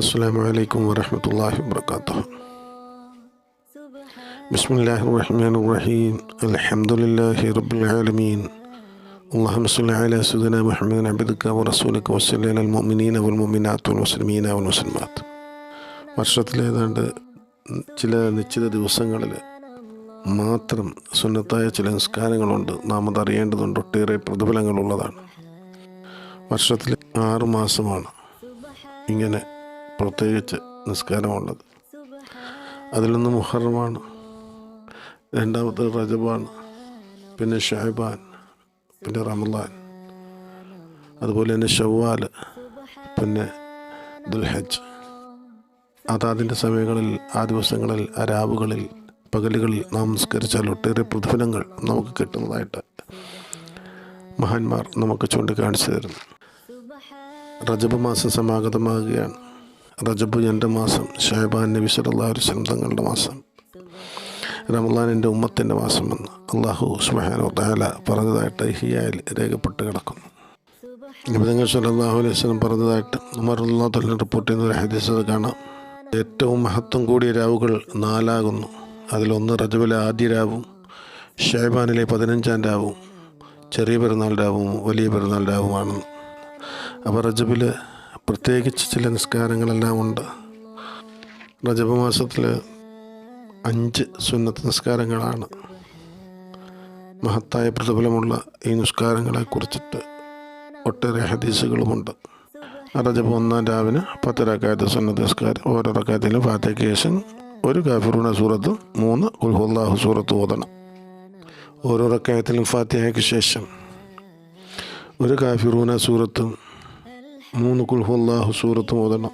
السلام عليكم ورحمة الله وبركاته بسم الله الرحمن الرحيم الحمد لله رب العالمين اللهم صل على سيدنا محمد عبدك ورسولك وصل على المؤمنين والمؤمنات والمسلمين والمسلمات വർഷത്തിലെ ഏതാണ്ട് ചില നിശ്ചിത ദിവസങ്ങളിൽ മാത്രം സുന്നത്തായ ചില നിസ്കാരങ്ങളുണ്ട് നാം അതറിയേണ്ടതുണ്ട് ഒട്ടേറെ പ്രതിഫലങ്ങളുള്ളതാണ് വർഷത്തിൽ ആറ് മാസമാണ് ഇങ്ങനെ പ്രത്യേകിച്ച് നിസ്കാരമുള്ളത്. അതിലൊന്ന് മുഹറമാണ് രണ്ടാമത്തെ റജബാണ് പിന്നെ ഷഹബാൻ പിന്നെ റമദാൻ അതുപോലെ തന്നെ ഷവ്വാൽ പിന്നെ ദുൽഹജ് അതാതിന്റെ സമയങ്ങളിൽ ആ ദിവസങ്ങളിൽ ആ രാവുകളിൽ പകലുകളിൽ നാം നിസ്കരിച്ചാൽ ഒട്ടേറെ പ്രതിഫലങ്ങൾ നമുക്ക് കിട്ടുന്നതായിട്ട് മഹാന്മാർ നമുക്ക് ചൂണ്ടിക്കാണിച്ചു തരുന്നു. റജബ് മാസം സമാഗതമാകുകയാണ്. റജബ് എന്റെ മാസം ഷഹബാൻ നബി അലൈഹി വസല്ലം തങ്ങളുടെ മാസം. റമലാൻ എന്റെ ഉമ്മത്തിന്റെ എന്ന് അള്ളാഹു സുബ്ഹാനഹു വതആല പറഞ്ഞതായിട്ട് ഹിയായിൽ രേഖപ്പെട്ട് കിടക്കുന്നു. നിബിതങ്ങൾ സല്ലല്ലാഹു അലൈഹി വസല്ലം പറഞ്ഞതായിട്ട് ഉമർ അള്ളാഹു തല റിപ്പോർട്ട് ചെയ്യുന്ന ഒരു ഹദീസ് കാണാം. ഏറ്റവും മഹത്വം കൂടിയ രാവുകൾ നാലാകുന്നു. അതിലൊന്ന് റജബിലെ ആദ്യ രാവും ഷഹബാനിലെ പതിനഞ്ചാം രാവും ചെറിയ പെരുന്നാൾ രാവും വലിയ പെരുന്നാൾ രാവുമാണെന്ന്. അപ്പോൾ റജബിൽ പ്രത്യേകിച്ച് ചില നിസ്കാരങ്ങളെല്ലാം ഉണ്ട്. റജബ് മാസത്തിൽ അഞ്ച് സുന്നത്ത് നിസ്കാരങ്ങളാണ്. മഹത്തായ പ്രതിഫലമുള്ള ഈ നിസ്കാരങ്ങളെ കുറിച്ചിട്ട് ഒട്ടേറെ ഹദീസുകളുമുണ്ട്. റജബ് ഒന്നാം രാവിന് പത്ത് റക്കായത്ത് സുന്നത്ത് നിസ്കാരം ഓരോ റക്കായത്തിലും ഫാത്തേക്കേശൻ ഒരു കാഫിറൂന സൂറത്തും മൂന്ന് ഉൽഹുല്ലാഹു സൂറത്ത് ഓതണം. ഓരോ റക്കായത്തിലും ഫാത്തിഹയ്ക്ക് ശേഷം ഒരു കാഫിറൂന സൂറത്തും മൂന്ന് കുൽഹുല്ലാഹു സൂറത്ത് ഓതണം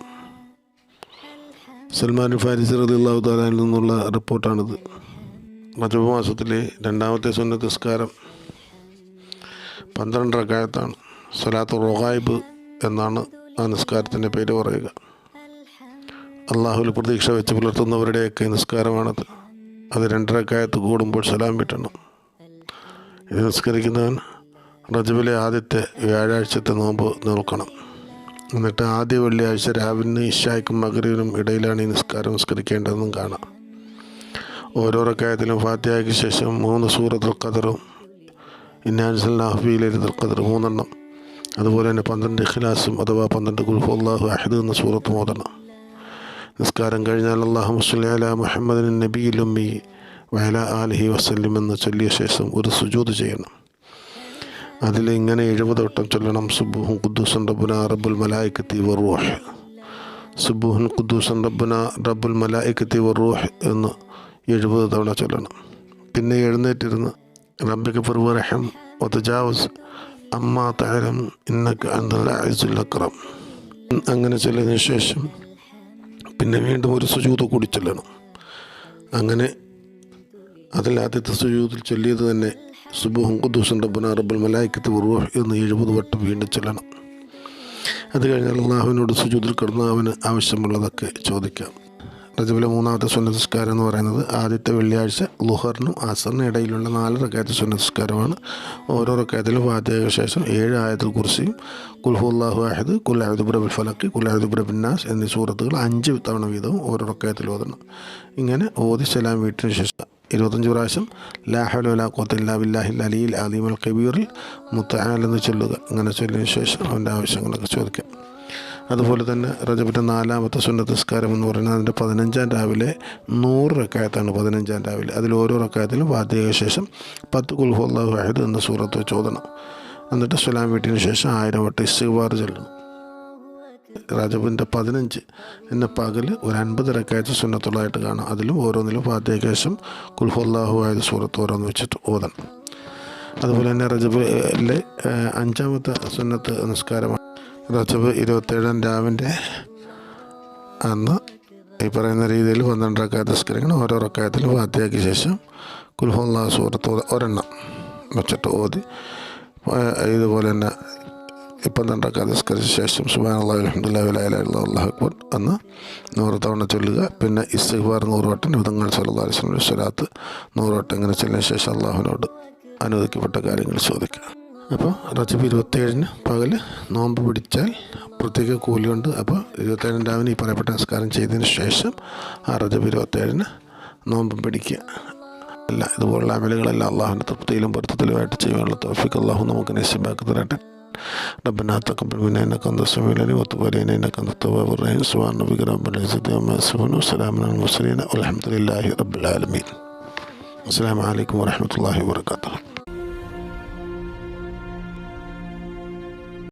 സൽമാൻ ഫാരിസ് റളിയല്ലാഹു താലാനിൽ നിന്നുള്ള റിപ്പോർട്ടാണിത്. റജബ് മാസത്തിലെ രണ്ടാമത്തെ സുന്നത്ത് നിസ്കാരം പന്ത്രണ്ട് റക്കായത്താണ്. സലാത്ത് റൊഹായിബ് എന്നാണ് ആ നിസ്കാരത്തിന്റെ പേര് പറയുക. അള്ളാഹുവിൽ പ്രതീക്ഷ വെച്ച് പുലർത്തുന്നവരുടെയൊക്കെ നിസ്കാരമാണത്. അത് രണ്ടരക്കായത്ത് കൂടുമ്പോൾ സലാം വിട്ടണം ഇത് നിസ്കരിക്കുന്നവൻ റജബിലെ ആദ്യത്തെ വ്യാഴാഴ്ചത്തെ നോമ്പ് നിൽക്കണം. എന്നിട്ട് ആദ്യ വെള്ളിയാഴ്ച രാവിലെ ഇഷായ്ക്കും മകരീനും ഇടയിലാണ് ഈ നിസ്കാരം നിസ്കരിക്കേണ്ടതെന്നും കാണാം. ഓരോ റക്കായത്തിലും ഫാത്തിഹയ്ക്ക് ശേഷം മൂന്ന് സൂറത്തുൽ ഖദറും ഇന്നാൻസല്ലാഹുബിയിലെ ഖദർ മൂന്നെണ്ണം. അതുപോലെ തന്നെ പന്ത്രണ്ട് ഇഖ്ലാസും അഥവാ പന്ത്രണ്ട് കുൽഫു അള്ളാഹു അഹദ് എന്ന സൂറത്ത് മോദണം നിസ്കാരം കഴിഞ്ഞാൽ അള്ളാഹു മുസ്ലി അല മുഹമ്മദിൻ നബിയിലുമ്മി വയല ആലഹി വസല്ലിം എന്ന് ചൊല്ലിയ ശേഷം ഒരു സുജൂത് ചെയ്യണം. അതിൽ ഇങ്ങനെ എഴുപത് വട്ടം ചൊല്ലണം. സുബുഹുൻ ഖുദ്ദൂസൻ റബ്ബുന റബ്ബുൽ മലായിക്കത്തി വറൂഹ് സുബുഹുൻ ഖുദ്ദൂസൻ റബ്ബുന റബ്ബുൽ മലായിക്കത്തി വറൂഹ് എന്ന് എഴുപത് തവണ ചൊല്ലണം. പിന്നെ എഴുന്നേറ്റിരുന്ന് റബ്ബിക്ക് ഫുർവറഹം ഒത്തജാവസ് അമ്മ തഹരം ഇന്നക്ക് അക്രം. അങ്ങനെ ചൊല്ലിയതിനു ശേഷം പിന്നെ വീണ്ടും ഒരു സുജൂത് കൂടി ചൊല്ലണം. അങ്ങനെ അതിൽ ആദ്യത്തെ സുജൂതിൽ ചൊല്ലിയത് തന്നെ സുബുഹും ഖുദ്ദൂസും റബ്ബുന റബ്ബുൽ മലായിക്കത്ത് റൂഹ് എന്ന് എഴുപത് വട്ടം വീണ്ടും ചൊല്ലണം. അത് കഴിഞ്ഞാൽ അള്ളാഹുവിനോട് സുജൂതിൽ കിടന്ന് അവന് ആവശ്യമുള്ളതൊക്കെ ചോദിക്കാം. റജബിലെ മൂന്നാമത്തെ സുന്നതസ്കാരം എന്ന് പറയുന്നത് ആദ്യത്തെ വെള്ളിയാഴ്ച ലുഹറിനും അസറിനും ഇടയിലുള്ള നാല് റക്കായത്തെ സുന്നതസ്കാരമാണ്. ഓരോ റക്കായത്തിലും ഫാത്തിഹയ്ക്ക് ശേഷം ഏഴ് ആയത്തിൽ കുറിച്ചും കുൽഹുല്ലാഹു അഹദ് കുല്ലാഹുദുബ്രബുൽ ഫലക്ക് കുല്ലാഹുദുബ്രബിന്നാസ് എന്നീ സൂറത്തുകൾ അഞ്ച് തവണ വീതവും ഓരോ റക്കായത്തിൽ ഓതണം. ഇങ്ങനെ ഓതി സലാം വീട്ടിന് ശേഷം ഇരുപത്തഞ്ച് പ്രാവശ്യം ലാഹുല കൊത്തില്ല ബില്ലാഹിൽ അലിയിൽ അലീമൽ കബീറിൽ മുത്തആലെന്ന് ചൊല്ലുക. അങ്ങനെ ചൊല്ലിയതിന് ശേഷം അവന്റെ ആവശ്യങ്ങളൊക്കെ ചോദിക്കാം. അതുപോലെ തന്നെ റജബിന്റെ നാലാമത്തെ സുന്നത്ത് നിസ്കാരം എന്ന് പറയുന്നത് അതിന്റെ പതിനഞ്ചാം രാവിലെ നൂറ് റക്കായത്താണ് പതിനഞ്ചാം രാവിലെ. അതിൽ ഓരോ റക്കായത്തിലും വാദ്യക ശേഷം പത്ത് കുൽഹുല്ലാഹു അഹദ് എന്ന സൂറത്ത് ചോദണം. എന്നിട്ട് സുലാം വീട്ടിന് ശേഷം ആയിരം വട്ടം ഇസ്സുബാർ ചൊല്ലണം റജബിന്റെ പതിനഞ്ച് എന്ന പകൽ ഒരു അൻപത് റക്കായത്ത് സുന്നത്തുള്ളതായിട്ട് കാണാം. അതിലും ഓരോന്നിലും ഫാത്തിഹയ്ക്ക് ശേഷം കുൽഹുല്ലാഹു ആയത് സൂറത്ത് ഓരോന്ന് വെച്ചിട്ട് ഓതണം അതുപോലെ തന്നെ റജബിലെ അഞ്ചാമത്തെ സുന്നത്ത് നിസ്കാരമാണ്. റജബ് ഇരുപത്തേഴാം രാവിന്റെ അന്ന് ഈ പറയുന്ന രീതിയിൽ പന്ത്രണ്ട് റക്കായത്ത് നിസ്കരിക്കണം ഓരോ റക്കായത്തിലും ഫാത്തിയാക്കിയ ശേഷം കുൽഹുല്ലാഹു സൂറത്ത് ഒരെണ്ണം വെച്ചിട്ട് ഓതി. ഇതുപോലെ തന്നെ ഇപ്പം പന്ത്രണ്ടൊക്കെ നിസ്കരിച്ച ശേഷം സുബാൻ അള്ളാഹു അലഹമുല്ലാ അള്ളാഹു അക്ബർ എന്ന് നൂറ് തവണ ചൊല്ലുക. പിന്നെ ഇസ്തിഗ്ഫാർ നൂറ് വട്ടം വിധങ്ങൾ സല്ലാ അലിസ്ലം സ്വലാത്ത് നൂറ് വട്ടം ഇങ്ങനെ ചൊല്ലിയ ശേഷം അള്ളാഹുവിനോട് അനുവദിക്കപ്പെട്ട കാര്യങ്ങൾ ചോദിക്കുക അപ്പോൾ റജബ് ഇരുപത്തേഴിന് പകൽ നോമ്പ് പിടിച്ചാൽ പ്രത്യേക കൂലിയുണ്ട് അപ്പോൾ ഇരുപത്തേഴിന് രാവിലെ ഈ പറയപ്പെട്ട നമസ്കാരം ചെയ്തതിന് ശേഷം ആ റജബ് ഇരുപത്തേഴിന് നോമ്പ് പിടിക്കുക. അല്ല ഇതുപോലുള്ള അമലുകളെല്ലാം അള്ളാഹുവിന്റെ തൃപ്തിയിലും പൊരുത്തത്തിലുമായിട്ട് ചെയ്യാനുള്ള തോഫിക്ക് അള്ളാഹു നമുക്ക് നശിബാക്കി തരട്ടെ. ربنا تقبل منا إنك أنت السميع العليم وتب علينا إنك أنت التواب الرحيم. سبحان ربك رب العزة عما يصفون وسلام على المرسلين والحمد لله رب العالمين. السلام عليكم ورحمة الله وبركاته.